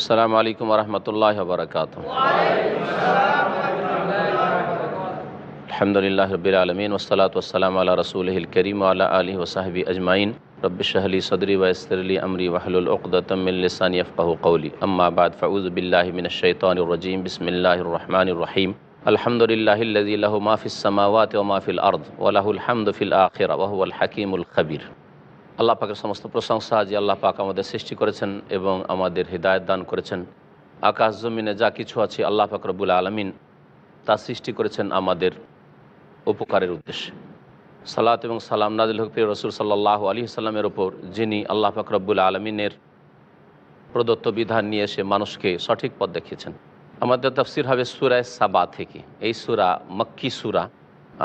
السلام عليكم ورحمة الله وبركاته. الحمد لله رب العالمين والصلاة والسلام على رسوله الكريم وعلى آله وصحبه أجمعين. رب شہلی صدری ویسرلی أمري وحل من لسان يفقه قولي. أما بعد فعوذ بالله من الشيطان الرجيم. بسم الله الرحمن الرحيم. الحمد لله الذي له ما في السماوات وما في الأرض وله الحمد في الآخرة وهو الحكيم الخبير. আল্লাহ পাকের সমস্ত প্রশংসা যে আল্লাহ পাক আমাদের সৃষ্টি করেছেন এবং আমাদের হৃদায়ত দান করেছেন। আকাশ, জমিনে যা কিছু আছে আল্লাহ পাক রব্বুল আলমিন তা সৃষ্টি করেছেন আমাদের উপকারের উদ্দেশ্যে। সালাত এবং সালাম নাজিল হকফির রসুল সাল্লাহ আলী সাল্লামের ওপর, যিনি আল্লাহ পাক রব্বুল আলমিনের প্রদত্ত বিধান নিয়ে এসে মানুষকে সঠিক পথ দেখিয়েছেন। আমাদের তফসির হবে সুরায় সাবা থেকে। এই সুরা মক্কি সুরা।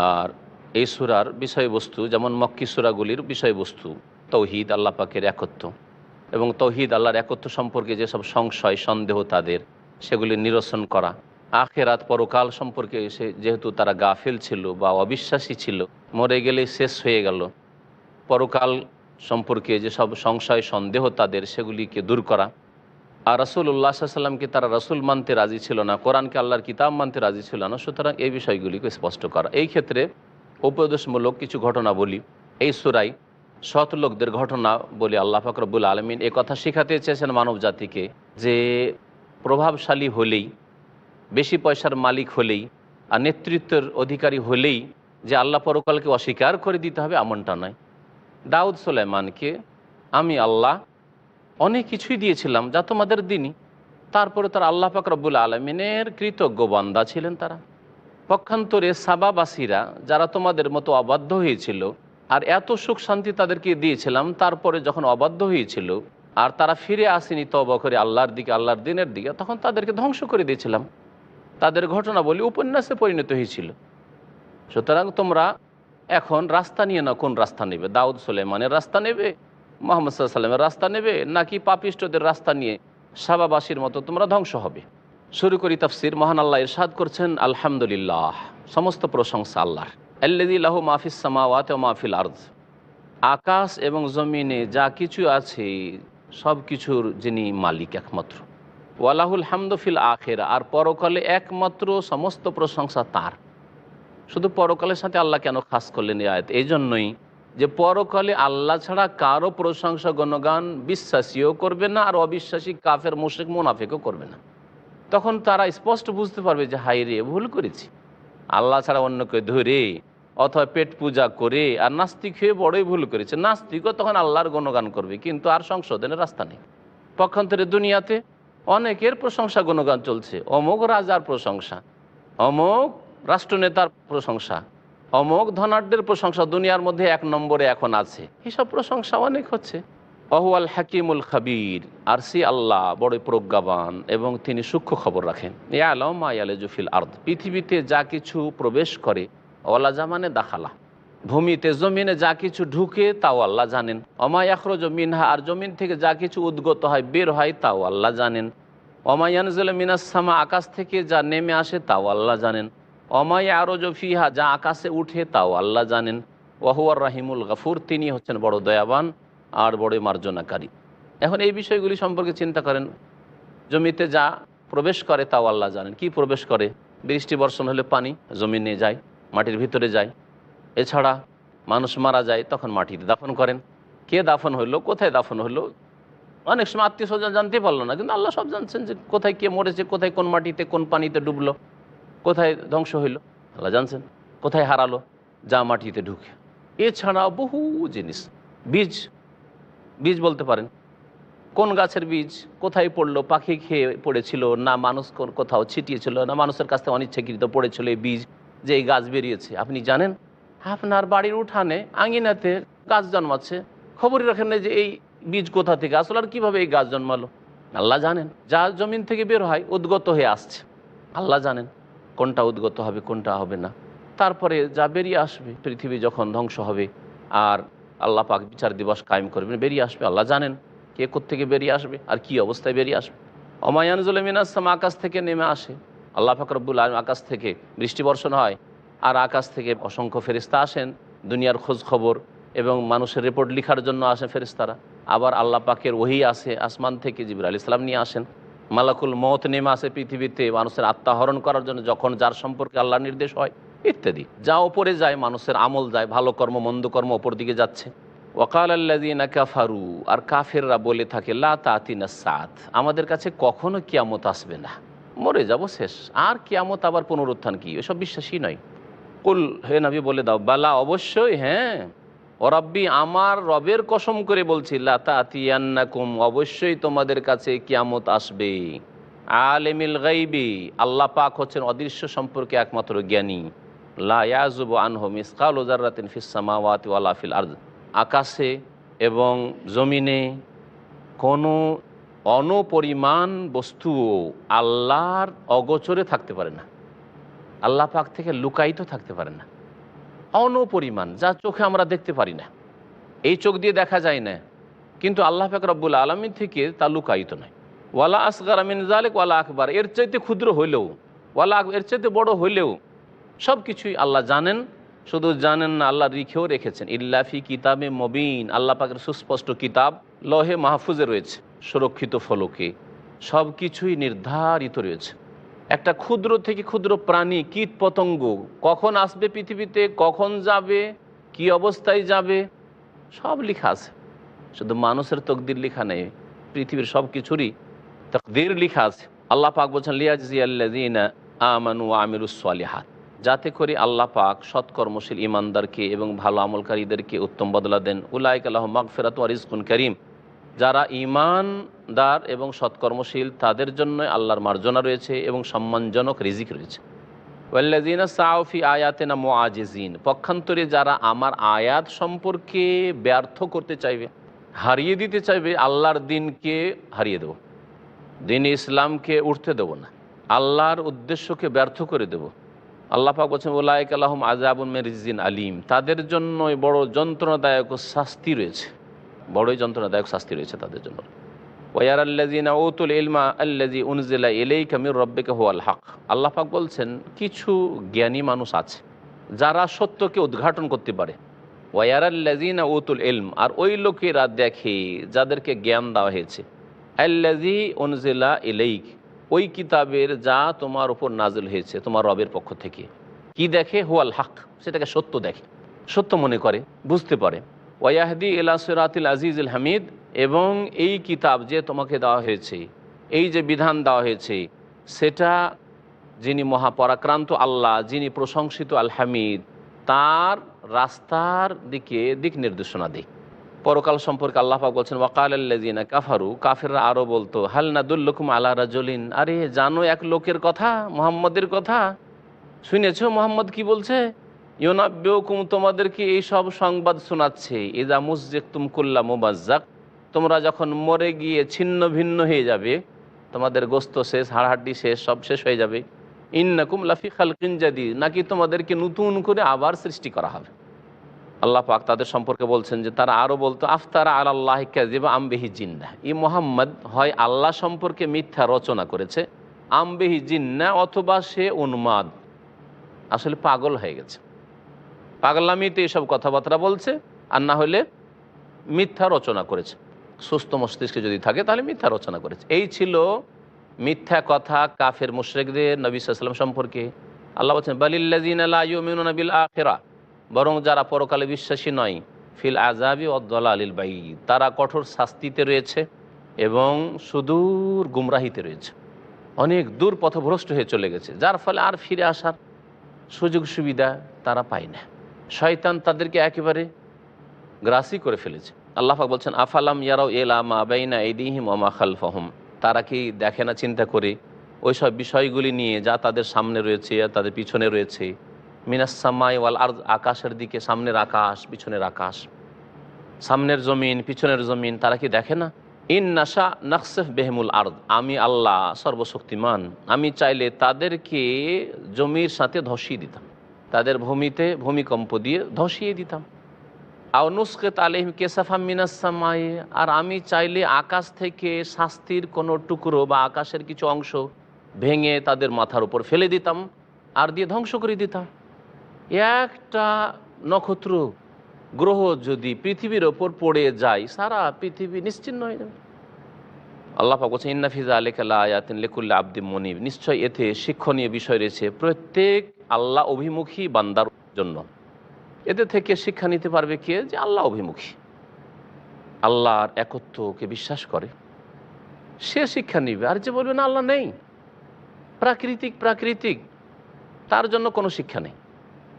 আর এই সুরার বিষয়বস্তু, যেমন মক্কি সুরাগুলির বিষয়বস্তু তৌহিদ আল্লাহ পাকের একত্ব এবং তৌহিদ আল্লাহর একত্ব সম্পর্কে যেসব সংশয়, সন্দেহ তাদের, সেগুলি নিরসন করা। আখেরাত পরকাল সম্পর্কে সে যেহেতু তারা গাফিল ছিল বা অবিশ্বাসী ছিল, মরে গেলে শেষ হয়ে গেল। পরকাল সম্পর্কে যেসব সংশয়, সন্দেহ তাদের, সেগুলিকে দূর করা। আর রসুল উল্লাহ সাল্লামকে তারা রসুল মানতে রাজি ছিল না, কোরআনকে আল্লাহর কিতাব মানতে রাজি ছিল না, সুতরাং এই বিষয়গুলিকে স্পষ্ট করা। এই ক্ষেত্রে উপদেশমূলক কিছু ঘটনা বলি এই সুরাই সৎ লোকদের ঘটনা বলে আল্লাহ ফাকরবুল আলমিন এ কথা শেখাতে চেয়েছেন মানব জাতিকে যে প্রভাবশালী হলেই, বেশি পয়সার মালিক হলেই আর নেতৃত্বের অধিকারী হলেই যে আল্লাহ পরকালকে অস্বীকার করে দিতে হবে এমনটা নয়। দাউদ সোলেমানকে আমি আল্লাহ অনেক কিছুই দিয়েছিলাম যা তোমাদের দিনই। তারপরে তার আল্লাহ ফাকরবুল আলমিনের কৃতজ্ঞ বান্দা ছিলেন তারা। পক্ষান্তরে সাবাবাসীরা, যারা তোমাদের মতো অবাধ্য হয়েছিল আর এত সুখ শান্তি তাদেরকে দিয়েছিলাম, তারপরে যখন অবাধ্য হয়েছিল আর তারা ফিরে আসেনি তবা করে আল্লাহর দিকে, আল্লাহর দিনের দিকে, তখন তাদেরকে ধ্বংস করে দিয়েছিলাম। তাদের ঘটনা বলি উপন্যাসে পরিণত হয়েছিল। সুতরাং তোমরা এখন রাস্তা নিয়ে না কোন রাস্তা নেবে? দাউদ সোলেমানের রাস্তা নেবে? মোহাম্মদ সাল্লামের রাস্তা নেবে? নাকি পাপিষ্টদের রাস্তা নিয়ে সাবাবাসীর মতো তোমরা ধ্বংস হবে? শুরু করি তাফসির। মহান আল্লাহ ইরশাদ করছেন, আলহামদুলিল্লাহ। সমস্ত প্রশংসা আল্লাহর। আল্লাহ মাহফিস সামাওয়াত ও মাহফিল আর্জ আকাশ এবং জমিনে যা কিছু আছে, সব কিছুর যিনি মালিক একমাত্র। ওয়ালাহুল হামদফিল আখের, আর পরকালে একমাত্র সমস্ত প্রশংসা তার। শুধু পরকালের সাথে আল্লাহ কেন খাস করলেন এই আয়ত? এই জন্যই যে পরকালে আল্লাহ ছাড়া কারও প্রশংসা গণগান বিশ্বাসীও করবে না, আর অবিশ্বাসী কাফের মুশেক মুনাফেকও করবে না। তখন তারা স্পষ্ট বুঝতে পারবে যে হাই রে ভুল করেছি। আল্লাহ ছাড়া অন্যকে ধরে, অথবা পেট পূজা করে, আর নাস্তিক হয়ে বড়ই ভুল করেছে। নাস্তিকও তখন আল্লাহর গণগান করবে, কিন্তু আর সংশোধনের রাস্তা নেই। পক্ষান্তরে দুনিয়াতে অনেকের প্রশংসা গুণগান চলছে। অমুক রাজার প্রশংসা অমুক রাষ্ট্রনেতার প্রশংসা অমুক ধনাঢ্যের প্রশংসা দুনিয়ার মধ্যে এক নম্বরে এখন আছে। এসব প্রশংসা অনেক হচ্ছে। অহুয়াল হাকিমুল খাবির আর সি আল্লাহ বড় প্রজ্ঞাবান এবং তিনি সূক্ষ্ম খবর রাখেন। এ আয়ালে জুফিল আর্দ, পৃথিবীতে যা কিছু প্রবেশ করে ওলা জামানে দাখালা। ভূমিতে, জমিনে যা কিছু ঢুকে, তাও আল্লাহ জানেন। অমায়াখরজ মিনহা, আর জমিন থেকে যা কিছু উদ্গত হয়, বের হয়, তাও আল্লাহ জানেন। অমায়ানজল মিনাসামা আকাশ থেকে যা নেমে আসে, তাও আল্লাহ জানেন। অমায় আরজ ফিহা, যা আকাশে উঠে, তাও আল্লাহ জানেন। ওয়াহুয়ার রাহিমুল গাফুর, তিনি হচ্ছেন বড় দয়াবান। আর বড় মার্জনাকারী। এখন এই বিষয়গুলি সম্পর্কে চিন্তা করেন, জমিতে যা প্রবেশ করে তাও আল্লাহ জানেন। কি প্রবেশ করে? বৃষ্টি বর্ষণ হলে পানি জমিনে যায়, মাটির ভিতরে যায়। এছাড়া মানুষ মারা যায় তখন মাটিতে দাফন করেন। কে দাফন হইল? কোথায় দাফন হইল? অনেক সময় আত্মীয় স্বজন জানতে পারল না, কিন্তু আল্লাহ সব জানছেন যে কোথায় কে মরেছে, কোথায় কোন মাটিতে কোন পানিতে ডুবলো, কোথায় ধ্বংস হইল। আল্লাহ জানছেন কোথায় হারালো, যা মাটিতে ঢুকে। এছাড়া বহু জিনিস। বীজ বীজ বলতে পারেন। কোন গাছের বীজ কোথায় পড়ল, পাখি খেয়ে পড়েছিল, না মানুষ কোথাও ছিটিয়েছিল, না মানুষের কাছ থেকে অনিচ্ছাকৃত পড়েছিল এই বীজ যে এই গাছ বেরিয়েছে? আপনি জানেন? আপনার বাড়ির উঠানে, আঙিনাতে গাছ জন্মাচ্ছে। খবরই রাখেন না যে এই বীজ কোথা থেকে আসলে আর কীভাবে এই গাছ জন্মালো? আল্লাহ জানেন। যা জমিন থেকে বের হয়, উদ্গত হয়ে আসছে। আল্লাহ জানেন কোনটা উদ্গত হবে, কোনটা হবে না। তারপরে যা বেরিয়ে আসবে, পৃথিবী যখন ধ্বংস হবে, আর আল্লাহ পাক বিচার দিবস কায়েম করবেন, বেরিয়ে আসবে, আল্লাহ জানেন কে থেকে বেরিয়ে আসবে আর কি অবস্থায় বেরিয়ে আসবে। অমায়ানজুল মিনাসাম আকাশ থেকে নেমে আসে। আল্লাহ ফাকরবুল আলম আকাশ থেকে বৃষ্টি বর্ষণ হয় আর আকাশ থেকে অসংখ্য ফেরিস্তা আসেন দুনিয়ার খোঁজ খবর এবং মানুষের রিপোর্ট লিখার জন্য আসেন ফেরিস্তারা আবার আল্লাহ পাকের ওহি আসে আসমান থেকে জিবর আলি ইসলাম নিয়ে আসেন। মালাকুল মত নেমে আসে পৃথিবীতে, মানুষের আত্মাহরণ করার জন্য যখন যার সম্পর্কে আল্লাহ নির্দেশ হয়। ইত্যাদি। যা ওপরে যায়, মানুষের আমল যায়, ভালো কর্ম, মন্দ কর্ম ওপর দিকে যাচ্ছে। ওকাল আল্লাদিনা কাফারু, আর কাফেররা বলে থাকে, লা আমাদের কাছে কখনো কিয়ামত আসবে না। মরে যাব শেষ। আর কিয়ামত আবার পুনরুত্থান কি? এসব বিশ্বাসী নয়। কুল, হে নবী বলে দাও, বালা, অবশ্যই হ্যাঁ। ও রব্বি, আমার রবের কসম করে বলছি লাতাতিয়ান্নাকুম অবশ্যই তোমাদের কাছে কিয়ামত আসবে। আলেমিল গাইবি আল্লাহ পাক হচ্ছেন অদৃশ্য সম্পর্কে একমাত্র জ্ঞানী। লা ইয়াজুব আনহু মিসকাল ওজারাতিন ফিসামাওয়াতি আরদ। আকাশে এবং জমিনে কোনো অনপরিমাণ বস্তুও আল্লাহর অগোচরে থাকতে পারে না। আল্লাহ পাক থেকে লুকায়িত থাকতে পারে না। অনপরিমাণ, যা চোখে আমরা দেখতে পারি না। এই চোখ দিয়ে দেখা যায় না। কিন্তু আল্লাহ পাক রব্বুল আলমী থেকে তা লুকায়িত নয়। ওয়ালা আসগার আমিন জালেক ওয়ালা আকবর। এর চাইতে ক্ষুদ্র হইলেও, ওয়ালা, এর চাইতে বড় হইলেও সব কিছুই আল্লাহ জানেন, শুধু জানেন না, আল্লাহ রিখেও রেখেছেন। ইল্লাফি কিতাবে মবিন, আল্লাহ পাকের সুস্পষ্ট কিতাব লহে মাহফুজে রয়েছে, সুরক্ষিত ফলকে। সব কিছুই নির্ধারিত রয়েছে। একটা ক্ষুদ্র থেকে ক্ষুদ্র প্রাণী, কীট পতঙ্গ, কখন আসবে পৃথিবীতে, কখন যাবে, কি অবস্থায় যাবে, সব লেখা আছে। শুধু মানুষের তকদির লেখা নেই, পৃথিবীর সব কিছুরই তকদির লেখা আছে। আল্লাহ পাক বলছেন লিয়াজি আল্লাদিনা আমানু আমিরুসলিহাত যাতে করে আল্লাহ পাক সৎকর্মশীল ইমানদারকে এবং ভালো আমলকারীদেরকে উত্তম বদলা দেন। উলাইক আল্লাহ মাগফেরাত ওয়ারিজকুন করিম। যারা ইমানদার এবং সৎকর্মশীল, তাদের জন্য আল্লাহর মার্জনা রয়েছে এবং সম্মানজনক রিজিক রয়েছে। ওয়াল্লাজিনা সাউফি আয়াতেনা মোয়াজিজিন পক্ষান্তরে যারা আমার আয়াত সম্পর্কে ব্যর্থ করতে চাইবে, হারিয়ে দিতে চাইবে, আল্লাহর দিনকে হারিয়ে দেব। দিন ইসলামকে উঠতে দেব না। আল্লাহর উদ্দেশ্যকে ব্যর্থ করে দেব। আল্লাহ পাক বলছেন ওলায়ক আল্লাহম আজাবুল মেরিজিন আলিম। তাদের জন্যই বড় যন্ত্রণাদায়ক শাস্তি রয়েছে। বড়ই যন্ত্রণাদায়ক শাস্তি রয়েছে তাদের জন্য। ওয়ার আল্লাজিনা ওতুল ইলমা আল্লাজি উনজিলা এলেই কামির রব্বিকে হোয়াল হক। আল্লাহ পাক বলছেন, কিছু জ্ঞানী মানুষ আছে, যারা সত্যকে উদ্ঘাটন করতে পারে। ওয়ার আল্লাজিনা ওতুল ইলম। আর ওই লোকেরা দেখে যাদেরকে জ্ঞান দেওয়া হয়েছে আল্লাজি উনজিলা এলেইক ওই কিতাবের যা তোমার উপর নাজল হয়েছে, তোমার রবের পক্ষ থেকে। কি দেখে? হোয়াল হাক। সেটাকে সত্য দেখে। সত্য মনে করে, বুঝতে পারে। ওয়াহদি ইলা সিরাতিল আজিজুল হামিদ এবং এই কিতাব যে তোমাকে দেওয়া হয়েছে, এই যে বিধান দেওয়া হয়েছে, সেটা যিনি মহাপরাক্রান্ত আল্লাহ, যিনি প্রশংসিত আল হামিদ, তার রাস্তার দিকে দিক নির্দেশনা দেয় পরকাল সম্পর্কে আল্লাহ পাক বলছেন ওয়াকাল আল্লাজিনা কাফারু কাফেররা আরও বলতো, হাল নাদুল্লুকুম আল্লাহ রাজলিন আরে জানো এক লোকের কথা, মোহাম্মদের কথা? শুনেছো মোহাম্মদ কি বলছে? ইউনাব্বেকুম তোমাদেরকে এই সব সংবাদ শোনাচ্ছে? ইজা মুজেক তুমকুল্লা মুবাজ্জাক তোমরা যখন মরে গিয়ে ছিন্ন ভিন্ন হয়ে যাবে, তোমাদের গোস্ত শেষ হাড়হাড্ডি শেষ, সব শেষ হয়ে যাবে। ইন্নাকুম লাফি খালকিন জাদি নাকি তোমাদেরকে নতুন করে আবার সৃষ্টি করা হবে? আল্লাহ পাক তাদের সম্পর্কে বলছেন যে তারা আরও বলতো, আফতারা আল্লাহ কাজিবা আমবেহি জিন্না ই মোহাম্মদ, হয় আল্লাহ সম্পর্কে মিথ্যা রচনা করেছে আমবেহি জিন্না অথবা সে উন্মাদ। আসলে পাগল হয়ে গেছে। পাগলামিতে এসব কথাবার্তা বলছে, আর না হলে মিথ্যা রচনা করেছে। সুস্থ মস্তিষ্কে যদি থাকে, তাহলে মিথ্যা রচনা করেছে। এই ছিল মিথ্যা কথা কাফের মুশরেকদের নবী সাল্লাম সম্পর্কে। আল্লাহ বলছেন বালিল্লাজিন বিল আখেরা। বরং যারা পরকালে বিশ্বাসী নয়, ফিল আজাবি অদ্দলা আলিল বাই তারা কঠোর শাস্তিতে রয়েছে এবং সুদূর গুমরাহিতে রয়েছে। অনেক দূর পথভ্রষ্ট হয়ে চলে গেছে, যার ফলে আর ফিরে আসার সুযোগ সুবিধা তারা পায় না। শয়তান তাদেরকে একেবারে গ্রাসই করে ফেলেছে। আল্লাহাক বলছেন, আফালাম ইয়ারাও এলাম আবাইনা এদিহিম ওমা খালফাহম? তারা কি দেখে না, চিন্তা করে ওই সব বিষয়গুলি নিয়ে যা তাদের সামনে রয়েছে, তাদের পিছনে রয়েছে মিনাসামাই ওয়াল আর আকাশের দিকে, সামনের আকাশ, পিছনের আকাশ। সামনের জমিন, পিছনের জমিন, তারা কি দেখে না? ইন নাসা নকসেফ বেহমুল আর্দ। আমি আল্লাহ সর্বশক্তিমান। আমি চাইলে তাদেরকে জমির সাথে ধসিয়ে দিতাম। তাদের ভূমিতে ভূমিকম্প দিয়ে ধসিয়ে দিতাম। আও নুসকেত আলহিম কেসাফা মিনাসামায়ে আর আমি চাইলে আকাশ থেকে শাস্তির কোনো টুকরো বা আকাশের কিছু অংশ ভেঙে তাদের মাথার উপর ফেলে দিতাম আর দিয়ে ধ্বংস করে দিতাম। একটা নক্ষত্র গ্রহ যদি পৃথিবীর ওপর পড়ে যায়, সারা পৃথিবী নিশ্চিন্ন হয়ে যাবে। আল্লাহ পাক বলছেন ইন্নাফিজা আলিকাল্লা লেকুল্লা আব্দিম মনিব। নিশ্চয় এতে শিক্ষণীয় বিষয় রয়েছে প্রত্যেক আল্লাহ অভিমুখী বান্দার জন্য। এতে থেকে শিক্ষা নিতে পারবে কে? যে আল্লাহ অভিমুখী। আল্লাহর একত্বকে বিশ্বাস করে। সে শিক্ষা নিবে। আর যে বলবে, না, আল্লাহ নেই। প্রাকৃতিক প্রাকৃতিক। তার জন্য কোনো শিক্ষা নেই।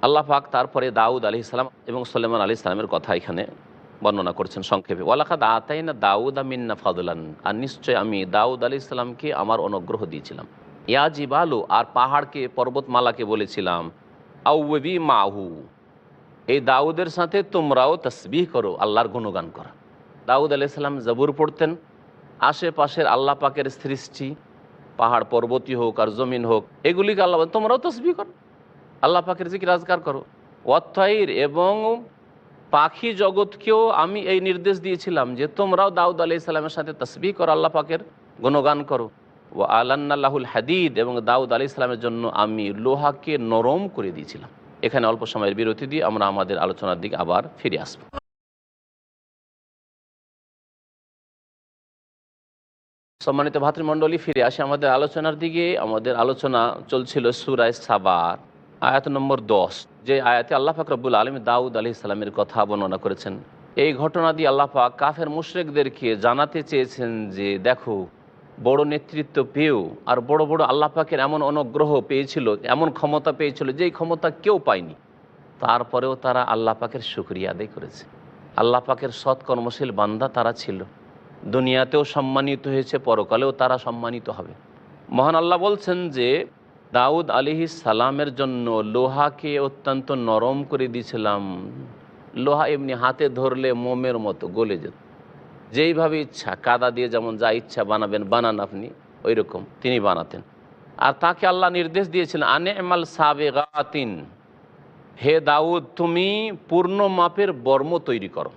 আল্লাহ পাক তারপরে দাউদ আলি ইসলাম এবং সলেমান আলি ইসলামের কথা এখানে বর্ণনা করছেন সংক্ষেপে। ওয়ালাখাদ আতাই না দাউদ আমিন্না ফাদুলান, আর নিশ্চয় আমি দাউদ আলি ইসলামকে আমার অনুগ্রহ দিয়েছিলাম। ইয়াজি বালু আর পাহাড়কে, পর্বতমালাকে বলেছিলাম আউবি মাহু, এই দাউদের সাথে তোমরাও তসবিহ করো, আল্লাহর গুণগান করো। দাউদ আলি ইসলাম জবুর পড়তেন, আশেপাশের আল্লাহ পাকের সৃষ্টি, পাহাড় পর্বতী হোক আর জমিন হোক, এগুলিকে আল্লাহ তোমরাও তসবি করো। আল্লাহ পাকের জিকির রাজগার করো। অত্থাইর এবং পাখি জগৎকেও আমি এই নির্দেশ দিয়েছিলাম যে তোমরাও দাউদ আলি ইসলামের সাথে তসবি করো, আল্লাহ পাকের গুণগান করো। ও আলান্নাল্লাহুল হাদিদ এবং দাউদ আলি ইসলামের জন্য আমি লোহাকে নরম করে দিয়েছিলাম। এখানে অল্প সময়ের বিরতি দিয়ে আমরা আমাদের আলোচনার দিকে আবার ফিরে আসব। সম্মানিত ভাতৃমণ্ডলী, ফিরে আসে আমাদের আলোচনার দিকে। আমাদের আলোচনা চলছিল সুরায় সাবার আয়াত নম্বর দশ, যে আয়াতে আল্লাহ ফাকরবুল আলম দাউদ আলি ইসলামের কথা বর্ণনা করেছেন। এই ঘটনা দিয়ে আল্লাহ পাক কাফের মুশরেকদেরকে জানাতে চেয়েছেন যে, দেখো, বড় নেতৃত্ব পেয়েও আর বড় বড় আল্লাহ পাকের এমন অনুগ্রহ পেয়েছিল, এমন ক্ষমতা পেয়েছিল, যেই ক্ষমতা কেউ পায়নি। তারপরেও তারা আল্লাহ পাকের শুক্রিয়া আদায় করেছে। আল্লাহ পাকের সৎকর্মশীল বান্দা তারা ছিল। দুনিয়াতেও সম্মানিত হয়েছে, পরকালেও তারা সম্মানিত হবে। মহান আল্লাহ বলছেন যে দাউদ আলিহি সালামের জন্য লোহাকে অত্যন্ত নরম করে দিয়েছিলাম। লোহা এমনি হাতে ধরলে মোমের মতো গলে যেত। যেইভাবে ইচ্ছা, কাদা দিয়ে যেমন যা ইচ্ছা বানাবেন, বানান আপনি ওই রকম তিনি বানাতেন। আর তাকে আল্লাহ নির্দেশ দিয়েছিলেন আনে এমাল সাবেগাতিন। হে দাউদ, তুমি পূর্ণ মাপের বর্ম তৈরি করো।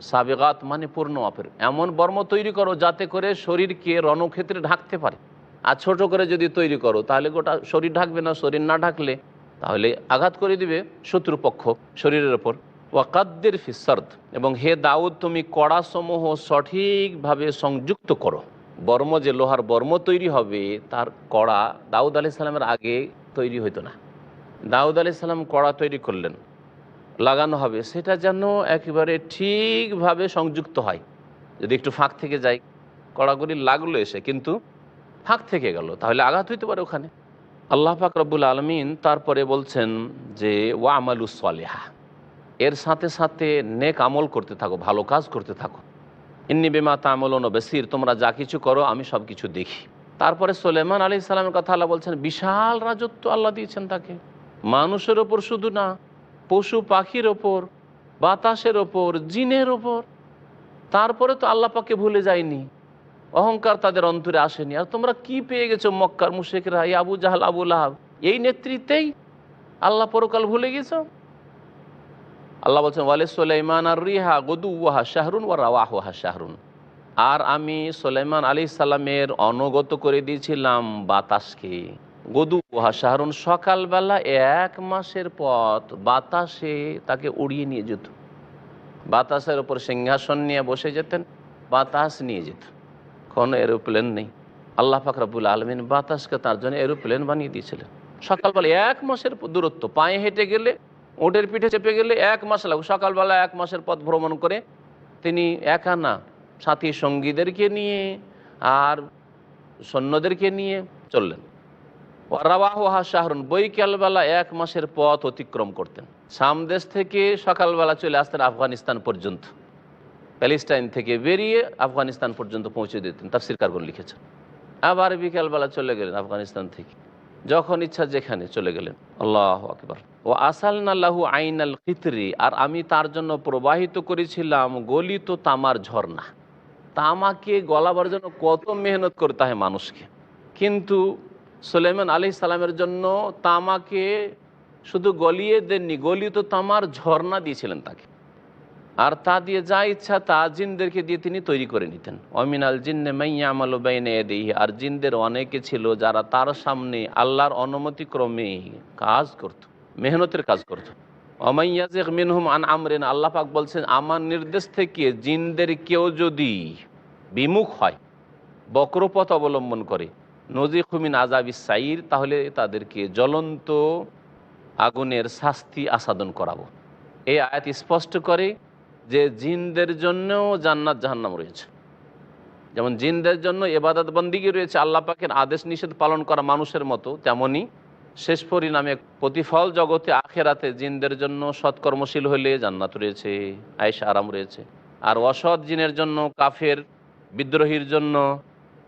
সাবেগাত মানে পূর্ণ মাপের। এমন বর্ম তৈরি করো যাতে করে শরীরকে রণক্ষেত্রে ঢাকতে পারে। আর ছোট করে যদি তৈরি করো, তাহলে গোটা শরীর ঢাকবে না, শরীর না ঢাকলে তাহলে আঘাত করে দিবে শত্রুপক্ষ শরীরের ওপর। ওয়াকাদ্দের ফিসার্দ এবং হে দাউদ, তুমি কড়াসমূহ সঠিকভাবে সংযুক্ত করো। বর্ম, যে লোহার বর্ম তৈরি হবে, তার কড়া দাউদ আলি সাল্লামের আগে তৈরি হতো না। দাউদ আলি সাল্লাম কড়া তৈরি করলেন। লাগানো হবে, সেটা যেন একেবারে ঠিকভাবে সংযুক্ত হয়। যদি একটু ফাঁক থেকে যায় কড়াগুলি লাগল এসে, কিন্তু ফাঁক থেকে গেল, তাহলে আঘাত হইতে পারে ওখানে। আল্লাহ পাক রব্বুল আলমিন তারপরে বলছেন যে ওয়া আমালুস সালেহা এর সাথে সাথে নেক আমল করতে থাকো, ভালো কাজ করতে থাকো। ইন্নি বেমা তামল বেসির তোমরা যা কিছু করো, আমি সব কিছু দেখি। তারপরে সোলেমান আলি ইসলামের কথা আল্লাহ বলছেন, বিশাল রাজত্ব আল্লাহ দিয়েছেন তাকে। মানুষের ওপর শুধু না, পশু পাখির ওপর, বাতাসের ওপর, জিনের ওপর। তারপরে তো আল্লাহ পাকে ভুলে যায়নি। অহংকার তাদের অন্তরে আসেনি। আর তোমরা কি পেয়ে গেছো মক্কার মুশেকরা? এই আবু জাহাল, আবু লাহাব, এই নেতৃত্বেই আল্লাহ পরকাল ভুলে গেছো? আল্লাহ বলছেন, ওয়ালে সোলাইমান আর রিহা গদু ওয়াহা শাহরুন ওয়া রাওয়াহা শাহরুন। আর আমি সোলাইমান আলী সাল্লামের অনুগত করে দিয়েছিলাম বাতাসকে। গদু ওহা শাহরুন সকালবেলা এক মাসের পথ বাতাসে তাকে উড়িয়ে নিয়ে যেত। বাতাসের ওপর সিংহাসন নিয়ে বসে যেতেন, বাতাস নিয়ে যেত। কোনো এরোপ্লেন নেই। আল্লাহ ফাকরাবুল আলমিন বাতাসকে তার জন্য এরোপ্লেন বানিয়ে দিয়েছিলেন। সকালবেলা এক মাসের দূরত্ব, পায়ে হেঁটে গেলে ওটের পিঠে চেপে গেলে এক মাস লাগবে। সকালবেলা এক মাসের পথ ভ্রমণ করে তিনি একা না, সাথী সঙ্গীদেরকে নিয়ে আর সৈন্যদেরকে নিয়ে চললেন। রাওয়াহা শাহরুন, বৈকালবেলা এক মাসের পথ অতিক্রম করতেন। সামদেশ থেকে সকালবেলা চলে আসতেন আফগানিস্তান পর্যন্ত। প্যালেস্টাইন থেকে বেরিয়ে আফগানিস্তান পর্যন্ত পৌঁছে দিতেন, তাফসির কার্বন লিখেছেন। আবার বিকালবেলা চলে গেলেন আফগানিস্তান থেকে। যখন ইচ্ছা যেখানে চলে গেলেন। আল্লাহ আকবর। ও আসাল নাল্লাহু আইন আল খিতরি, আর আমি তার জন্য প্রবাহিত করেছিলাম গলিত তামার ঝর্ণা। তামাকে গলাবার জন্য কত মেহনত করতে হয় মানুষকে। কিন্তু সুলেমান আলি সালামের জন্য তামাকে শুধু গলিয়ে দেননি, গলিত তামার ঝর্ণা দিয়েছিলেন তাকে। আর তা দিয়ে যা ইচ্ছা তা জিনদেরকে দিয়ে তিনি তৈরি করে নিতেন। অমিনাল জিন্নে মাইয়া আমাল বাইনে দিই আর জিনদের অনেকে ছিল যারা তার সামনে আল্লাহর অনুমতি ক্রমে কাজ করত, মেহনতের কাজ করত। অমাইয়াজেক মিনহুম আন আমরেন, আল্লাহ পাক বলছেন, আমার নির্দেশ থেকে জিনদের কেউ যদি বিমুখ হয়, বক্রপথ অবলম্বন করে নজি খুমিন আজাবি সাইর, তাহলে তাদেরকে জ্বলন্ত আগুনের শাস্তি আসাদন করাবো। এই আয়াত স্পষ্ট করে যে জিনদের জন্যও জান্নাত জাহান্নাম রয়েছে। যেমন জিনদের জন্য এবাদত বন্দিগি রয়েছে, আল্লাহ পাকের আদেশ নিষেধ পালন করা মানুষের মতো তেমনই শেষ পরিণামে প্রতিফল জগতে আখেরাতে জিনদের জন্য সৎকর্মশীল হলে জান্নাত রয়েছে আয়েস আরাম রয়েছে। আর অসৎ জিনের জন্য, কাফের, বিদ্রোহীর জন্য,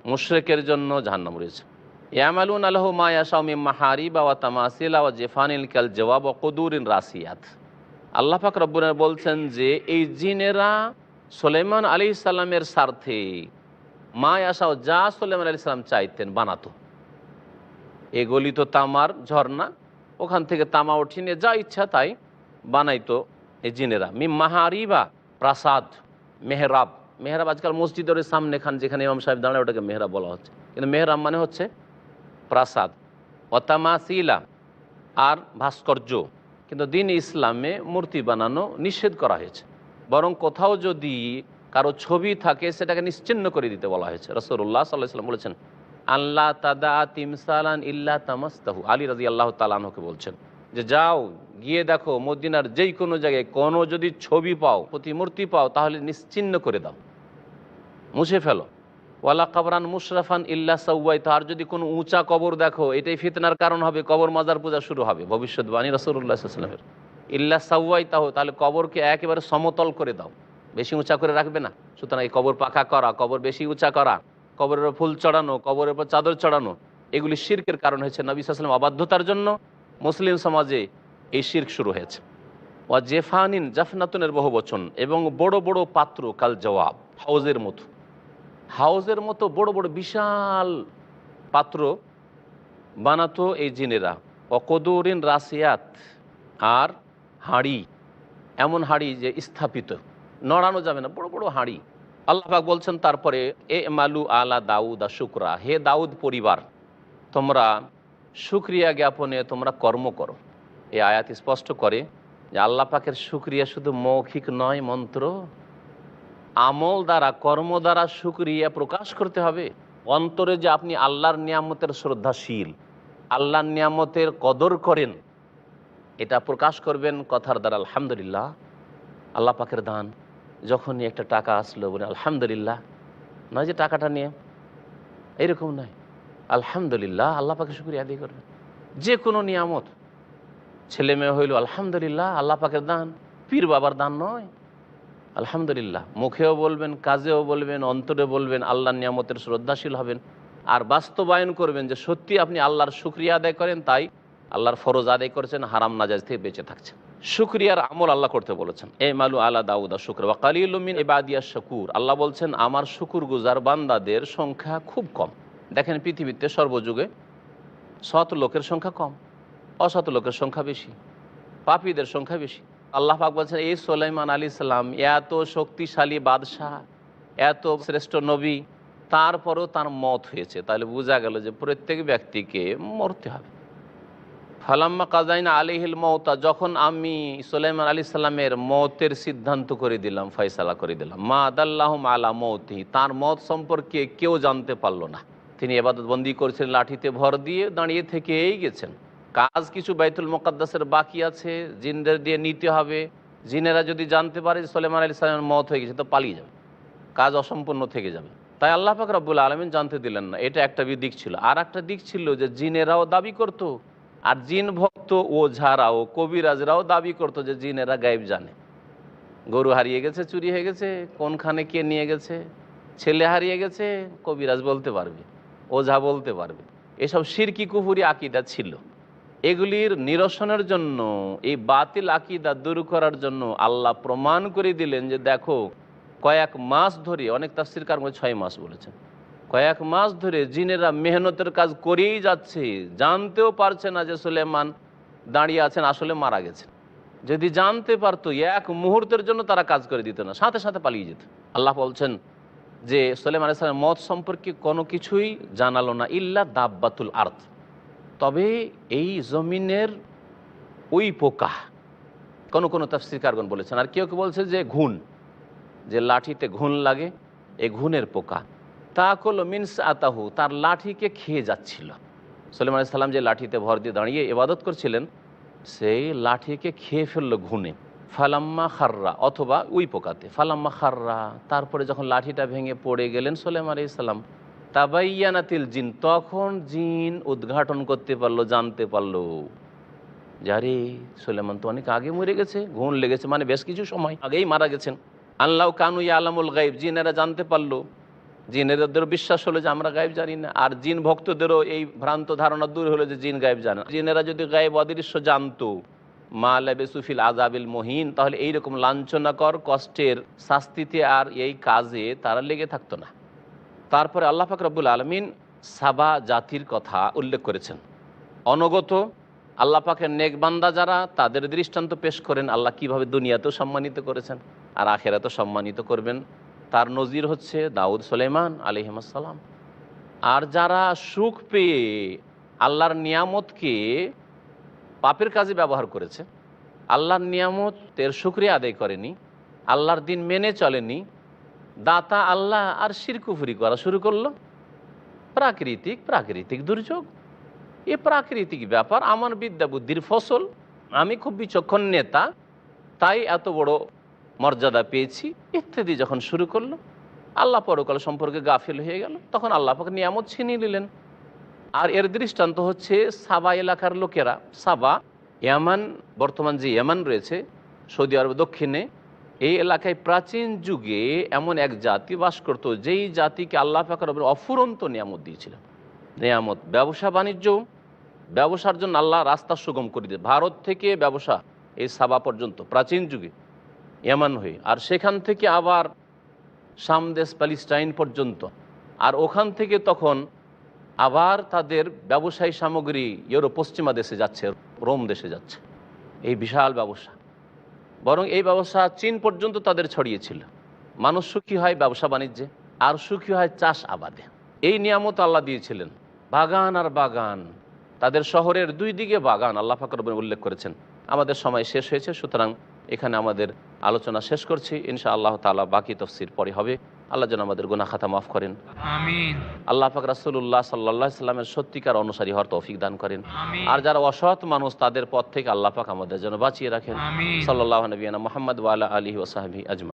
মুশরেকের জন্য জাহান্নাম রয়েছে। ইয়ামালুন আলহ মায়াসাউমি মাহারি বা তামাসিল জেফানিল কাল জবাব কদুরিন রাসিয়াত। আল্লাহ পাক বলছেন যে, এই জিনেরা সোলেমান আলী ইসাল্লামের স্বার্থে মা আসাও যা সোলেমান আলী সাল্লাম চাইতেন বানাতো। এগুলি তো তামার ঝর্ণা, ওখান থেকে তামা উঠিয়ে যা ইচ্ছা তাই বানাইতো এই জিনেরা। মি মাহারিবা, প্রাসাদ, মেহরাব। মেহরাব আজকাল মসজিদের সামনে খান, যেখানে ইমাম সাহেব দাঁড়ায়, ওটাকে মেহরাব বলা হচ্ছে। কিন্তু মেহরাব মানে হচ্ছে প্রাসাদ। অতামাসিলা আর ভাস্কর্য। কিন্তু দিন ইসলামে মূর্তি বানানো নিষেধ করা হয়েছে। বরং কোথাও যদি কারও ছবি থাকে, সেটাকে নিশ্চিন্ন করে দিতে বলা হয়েছে। রসুল্লাহ সাল্লাহ বলেছেন আল্লাহ তাদা তিমসালান ইল্লা তামাস্তাহু। আলী রাজি আল্লাহ তালানহকে বলছেন যে, যাও, গিয়ে দেখো, মদিনার যেই কোনো জায়গায় কোনো যদি ছবি পাও, প্রতিমূর্তি পাও, তাহলে নিশ্চিন্ন করে দাও। মুছে ফেলো। ওয়ালা কবরান মুশরাফান ইল্লা সাউয়াই তার যদি কোনো উঁচা কবর দেখো, এটাই ফিতনার কারণ হবে, কবর মাজার পূজা শুরু হবে, ভবিষ্যৎবাণী রসুল্লাহামের ইল্লা সাউয়াই তাহ তাহলে কবরকে একেবারে সমতল করে দাও। বেশি উঁচা করে রাখবে না। সুতরাং এই কবর পাখা করা, কবর বেশি উঁচা করা, কবরের ফুল চড়ানো, কবরের উপর চাদর চড়ানো, এগুলি শির্কের কারণ হয়েছে নবী সাল্লাম অবাধ্যতার জন্য। মুসলিম সমাজে এই শির্ক শুরু হয়েছে। ওয়া জেফানিন জাফনাতুনের বহু বচন এবং বড় বড় পাত্র, কাল জবাব হাউজের মতো হাউজের মতো বড় বড় বিশাল পাত্র বানাতো এই জিনেরা। অকদরিন রাশিয়াত আর হাঁড়ি, এমন হাঁড়ি যে স্থাপিত। নড়ানো যাবে না, বড় বড় হাঁড়ি। আল্লাহাক বলছেন, তারপরে এ মালু আলা দাউদ আ শুক্রা। হে দাউদ পরিবার, তোমরা সুক্রিয়া জ্ঞাপনে তোমরা কর্ম করো। এই আয়াত স্পষ্ট করে যে আল্লাহ পাকের সুক্রিয়া শুধু মৌখিক নয়, মন্ত্র আমল দ্বারা, কর্ম দ্বারা সুক্রিয়া প্রকাশ করতে হবে। অন্তরে যে আপনি আল্লাহর নিয়ামতের শ্রদ্ধাশীল, আল্লাহর নিয়ামতের কদর করেন, এটা প্রকাশ করবেন কথার দ্বারা, আলহামদুলিল্লাহ। আল্লাহ পাকের দান, যখনই একটা টাকা আসলো বলে, আলহামদুলিল্লাহ। নয় যে টাকাটা নিয়ে এইরকম নয়। আলহামদুলিল্লাহ, আল্লাহ পাকে শুক্রিয়া আদায় করবেন। যে কোনো নিয়ামত। ছেলে মেয়ে হইল, আলহামদুলিল্লাহ, আল্লাহ পাকের দান, পীর বাবার দান নয়। আলহামদুলিল্লাহ, মুখেও বলবেন, কাজেও বলবেন, অন্তরে বলবেন, আল্লাহর নিয়ামতের শ্রদ্ধাশীল হবেন। আর বাস্তবায়ন করবেন যে সত্যি আপনি আল্লাহর শুক্রিয়া আদায় করেন, তাই আল্লাহর ফরজ আদায় করেছেন, হারাম নাজাজ থেকে বেঁচে থাকছেন। শুক্রিয়ার আমল আল্লাহ করতে বলেছেন, এ মালু আল্লাহ দাউদা শুক্র বা কালিউমিন এবাদিয়া শকুর। আল্লাহ বলছেন, আমার শুকুর গুজার বান্দাদের সংখ্যা খুব কম। দেখেন পৃথিবীতে সর্বযুগে সৎ লোকের সংখ্যা কম, অসৎ লোকের সংখ্যা বেশি, পাপীদের সংখ্যা বেশি। আল্লাহ পাক বলছেন, এই সোলাইমান আলী ইসলাম, এত শক্তিশালী বাদশাহ, এত শ্রেষ্ঠ নবী, তারপরেও তার মত হয়েছে। তাহলে বোঝা গেল যে প্রত্যেক ব্যক্তিকে মরতে হবে। ফালাম্মা কাজাইনা আলিহিল মৌতা যখন আমি সোলাইমান আলী সাল্লামের মতের সিদ্ধান্ত করে দিলাম, ফয়সালা করে দিলাম, মা আদাল্লাহম আলা মৌতি তার মত সম্পর্কে কেউ জানতে পারল না। তিনি এবাদত বন্দি করেছেন লাঠিতে ভর দিয়ে দাঁড়িয়ে থেকেই গেছেন। কাজ কিছু বাইতুল মোকাদ্দাসের বাকি আছে, জিনদের দিয়ে নিতে হবে। জিনেরা যদি জানতে পারে যে সোলেমান আলী সালামের মত হয়ে গেছে, তো পালিয়ে যাবে। কাজ অসম্পূর্ণ থেকে যাবে। তাই আল্লাহ পাক রব্বুল আলমিন জানতে দিলেন না, এটা একটা দিক ছিল। আর একটা দিক ছিল যে জিনেরাও দাবি করত। আর জিন ভক্ত ওঝারাও কবিরাজরাও দাবি করতো যে জিনেরা গায়েব জানে। গরু হারিয়ে গেছে, চুরি হয়ে গেছে, কোনখানে কে নিয়ে গেছে, ছেলে হারিয়ে গেছে, কবিরাজ বলতে পারবে, ওঝা বলতে পারবে। এসব সিরকি কুপুরি আকিদা ছিল। এগুলির নিরসনের জন্য, এই বাতিল আকিদা দূর করার জন্য আল্লাহ প্রমাণ করে দিলেন যে দেখো, কয়েক মাস ধরে, অনেক তাফসির কার মধ্যে ছয় মাস বলেছেন, কয়েক মাস ধরে জিনেরা মেহনতের কাজ করেই যাচ্ছে, জানতেও পারছে না যে সুলেমান দাঁড়িয়ে আছেন, আসলে মারা গেছে যদি জানতে পারতো, এক মুহূর্তের জন্য তারা কাজ করে দিত না, সাথে সাথে পালিয়ে যেত। আল্লাহ বলছেন যে সোলেমান মত সম্পর্কে কোনো কিছুই জানালো না, ইল্লা দাব্বাতুল আর্থ তবে এই জমিনের ওই পোকা, কোনো কোনো তাফসির কারগন বলেছেন, আর কেউ কেউ বলছে যে ঘুণ, যে লাঠিতে ঘুণ লাগে এই ঘুণের পোকা। তা করল মিনস আতাহু তার লাঠিকে খেয়ে যাচ্ছিল। সলিম আলাইসাল্লাম যে লাঠিতে ভর দিয়ে দাঁড়িয়ে ইবাদত করছিলেন, সেই লাঠিকে খেয়ে ফেলল ঘুনে ফালাম্মা খাররা, অথবা উই পোকাতে। ফালাম্মা খাররা, তারপরে যখন লাঠিটা ভেঙে পড়ে গেলেন সোলেম আলি ইসলাম তাবাইয়ানাতিল জিন, তখন জিন উদ্ঘাটন করতে পারল, জানতে পারল। যারে সোলেমান তো অনেক আগে মরে গেছে, ঘুণ লেগেছে মানে বেশ কিছু সময় আগেই মারা গেছেন। আল্লাহ কানু আলামুল গাইব জিনেরা জানতে পারল। জিনেদের বিশ্বাস হলো যে আমরা গায়েব জানি না। আর জিন ভক্তদেরও এই ভ্রান্ত ধারণা দূর হলো যে জিন গায়েব জানে। জিনেরা যদি গায়েব অদৃশ্য জানতো, মা লেবে সুফিল আজাবিল মহিন, তাহলে এইরকম লাঞ্ছনাকর কষ্টের শাস্তিতে আর এই কাজে তারা লেগে থাকতো না। তারপরে আল্লাহ ফাকর রব্বুল আলমিন সাবা জাতির কথা উল্লেখ করেছেন। অনগত আল্লাহ পাকের নেকবান্দা যারা, তাদের দৃষ্টান্ত পেশ করেন আল্লাহ কীভাবে দুনিয়াতেও সম্মানিত করেছেন আর আখেরাতেও সম্মানিত করবেন। তার নজির হচ্ছে দাউদ সুলেমান আলিহাসাল্লাম আর যারা সুখ পেয়ে আল্লাহর নিয়ামতকে পাপের কাজে ব্যবহার করেছে, আল্লাহর নিয়ামতের শুক্রিয়া আদায় করেনি, আল্লাহর দিন মেনে চলেনি দাতা আল্লাহ আর শিরকুফুরি করা শুরু করল। প্রাকৃতিক প্রাকৃতিক দুর্যোগ। এ প্রাকৃতিক ব্যাপার আমার বিদ্যা বুদ্ধির ফসল। আমি খুব বিচক্ষণ নেতা, তাই এত বড় মর্যাদা পেয়েছি। ইত্যাদি যখন শুরু করল, আল্লাহ পরকাল সম্পর্কে গাফিল হয়ে গেল। তখন আল্লাহ পাকে নিয়ামত ছিনিয়ে নিলেন। আর এর দৃষ্টান্ত হচ্ছে সাবা এলাকার লোকেরা। সাবা, ইয়ামান, বর্তমান যে ইয়ামান রয়েছে, সৌদি আরব দক্ষিণে এই এলাকায় প্রাচীন যুগে এমন এক জাতি বাস করতো, যেই জাতিকে আল্লাহ রবের অফুরন্ত নিয়ামত দিয়েছিলেন। নিয়ামত, ব্যবসা, বাণিজ্য, ব্যবসার জন্য আল্লাহ রাস্তা সুগম করে দিয়ে ভারত থেকে ব্যবসা এই সাবা পর্যন্ত, প্রাচীন যুগে এমন হয়ে। আর সেখান থেকে আবার সামদেশ প্যালিস্টাইন পর্যন্ত। আর ওখান থেকে তখন আবার তাদের ব্যবসায়ী সামগ্রী ইউরো পশ্চিমা দেশে যাচ্ছে, রোম দেশে যাচ্ছে। এই বিশাল ব্যবসা। বরং এই ব্যবসা চীন পর্যন্ত তাদের ছড়িয়েছিল। মানুষ সুখী হয় ব্যবসা বাণিজ্যে, আর সুখী হয় চাষ আবাদে। এই নিয়ামত আল্লাহ দিয়েছিলেন। বাগান আর বাগান, তাদের শহরের দুই দিকে বাগান, আল্লাহ ফাকর উল্লেখ করেছেন। আমাদের সময় শেষ হয়েছে, সুতরাং এখানে আমাদের আলোচনা শেষ করছি। ইনশা আল্লাহ তালা বাকি তফসির পরে হবে। আল্লাহ যেন আমাদের গুনা খাতা মাফ করেন। আল্লাহ পাক রাসুল্লাহ সাল্লাহ সাল্লামের সত্যিকার অনুসারী হওয়ার তৌফিক দান করেন। আর যারা অসৎ মানুষ তাদের পথ থেকে আল্লাহ পাক আমাদের যেন বাঁচিয়ে রাখেন। সাল্লাহ নবীনা মোহাম্মদ ওয়ালা আলী ওসাহাবি আজমা